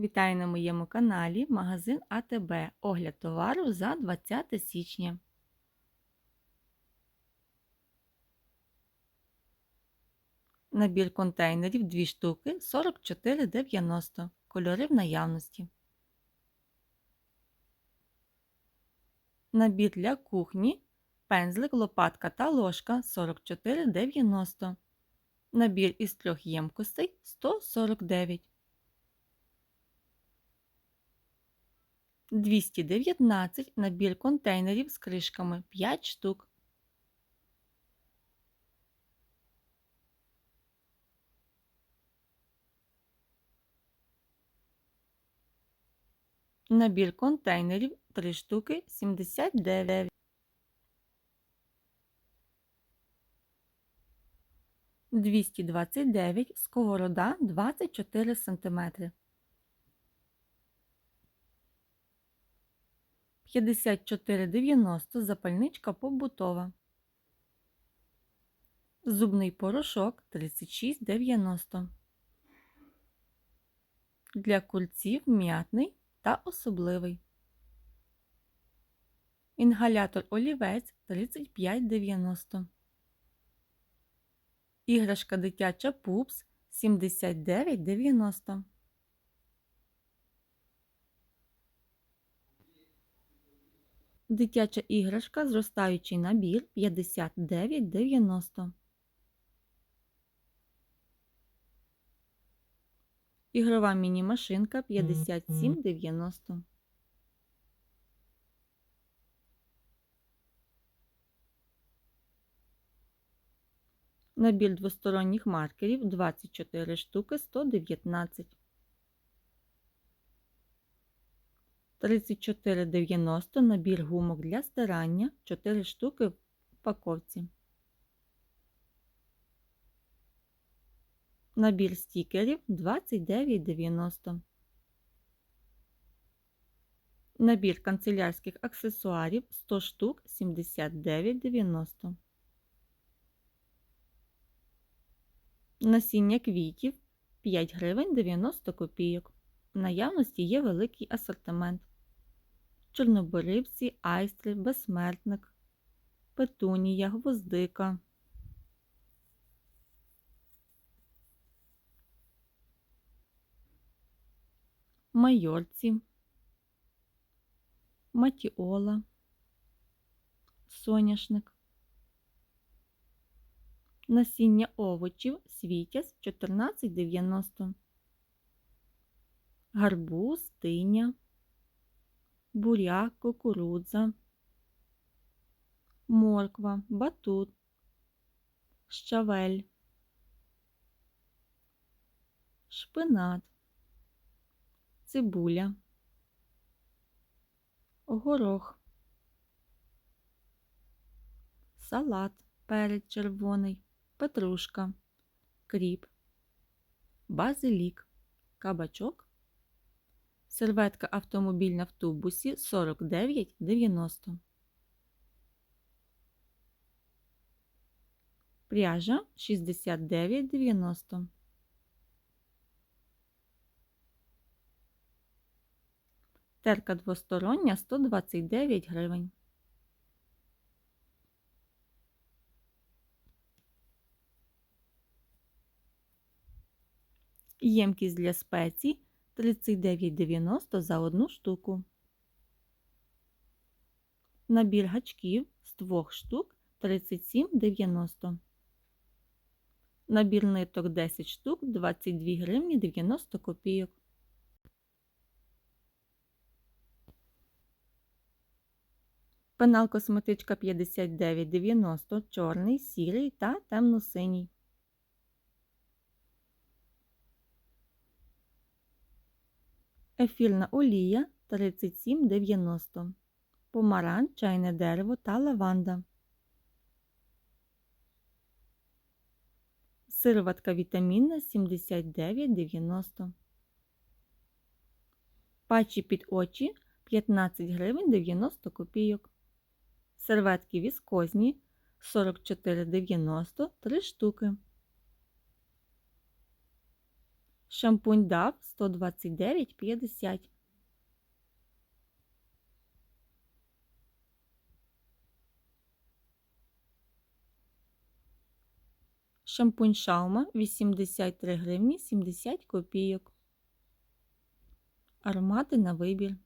Вітаю на моєму каналі магазин АТБ. Огляд товару за 20 січня. Набір контейнерів 2 штуки 44,90. Кольори в наявності. Набір для кухні. Пензлик, лопатка та ложка 44,90. Набір із трьох ємкостей 149. 219 набір контейнерів з кришками 5 штук. Набір контейнерів 3 штуки 79. Двісті двадцять дев'ять сковорода двадцять чотири 54,90 запальничка побутова. Зубний порошок 36,90. Для кульців м'ятний та особливий. Інгалятор олівець 35,90. Іграшка дитяча пупс 79,90. Дитяча іграшка зростаючий набір 59,90. Ігрова міні-машинка 57,90. Набір двосторонніх маркерів 24 штуки 119. 34,90 набір гумок для стирання 4 штуки в упаковці. Набір стікерів 29,90. Набір канцелярських аксесуарів 100 штук 79,90. Насіння квітів 5 гривень 90 копійок. В наявності є великий асортимент. Чорноборивці, айстри, безсмертник, петунія, гвоздика. Майорці, матіола, соняшник, насіння овочів світязь 14,90, гарбуз, тиня, буряк, кукурудза, морква, батут, щавель, шпинат, цибуля, горох, салат, перець червоний, петрушка, кріп, базилік, кабачок, серветка автомобільна в тубусі 49,90. Пряжа 69,90. Терка двостороння 129 гривень. Ємкість для спецій 39,90 за одну штуку. Набір гачків з двох штук 37,90. Набір ниток 10 штук 22 гривні 90 копійок. Пенал косметичка 59,90 чорний, сірий та темно-синій. Ефірна олія 37,90. Помаран, чайне дерево та лаванда. Сироватка вітамінна 79,90. Патчі під очі 15 гривень 90 копійок. Серветки віскозні 44,90 3 штуки. Шампунь DAV 129,50. Шампунь Шаума 83 гривні 70 копійок. Аромати на вибір.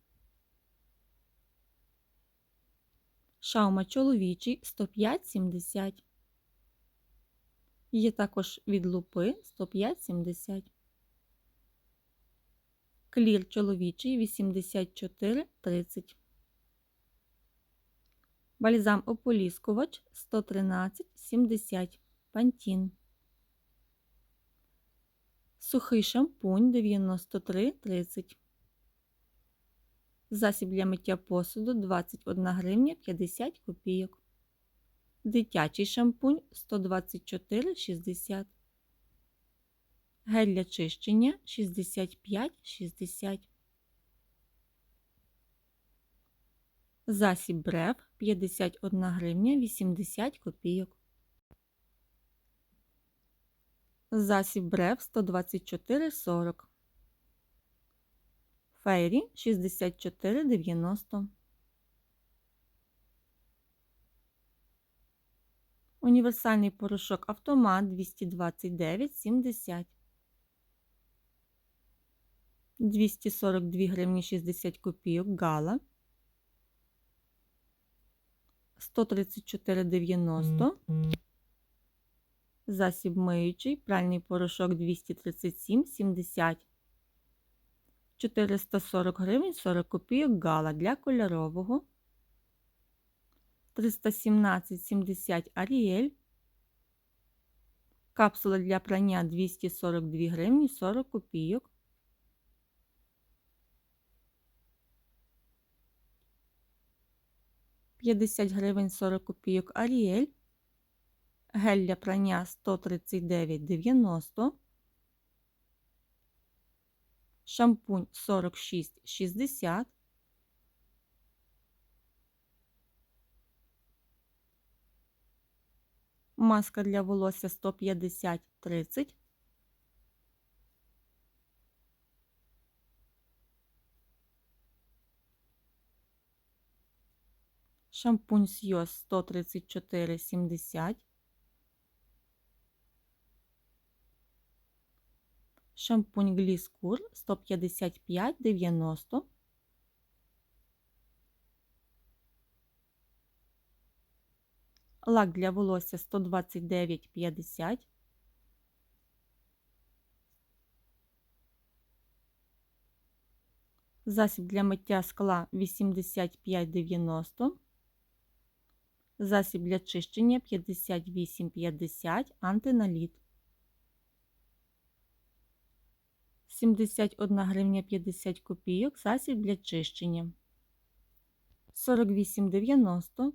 Шаума чоловічий 105,70. Є також від лупи 105,70. Клір чоловічий 84,30. Бальзам ополіскувач 113,70. Пантін. Сухий шампунь 93,30. Засіб для миття посуду 21 гривня 50 копійок. Дитячий шампунь 124,60. Гель для чищення 65,60. Засіб брев 51 гривня 80 копійок. Засіб брев 124,40. Фейрі 64,90. Універсальний порошок автомат 229,70. 242 гривні 60 копійок гала. 134,90. Засіб миючий, пральний порошок 237,70. 440 гривень 40 копійок гала для кольорового. 317,70 Аріель. Капсула для прання 242 гривні 40 копійок. П'ятдесят гривень 40 копійок Аріель. Гель для прання 139,90. Шампунь 46,60. Маска для волосся 150-30. Шампунь Сйоз 134,70. Шампунь Гліскур 155,90. Лак для волосся 129,50. Засіб для миття скла 85,90. Засіб для чищення 58,50 антиналіт. 71 гривня 50 копійок засіб для чищення. 48,90.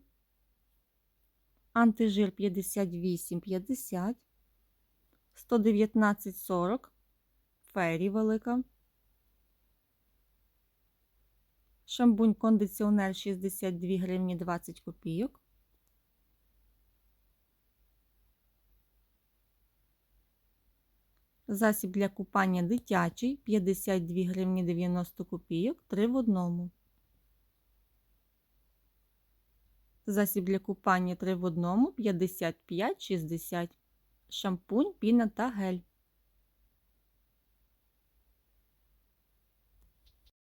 Антижир 58,50. 119,40. Фері велика. Шампунь кондиціонер 62 гривні 20 копійок. Засіб для купання дитячий 52 гривні 90 копійок 3 в одному. Засіб для купання 3 в одному 55,60. Шампунь, піна та гель.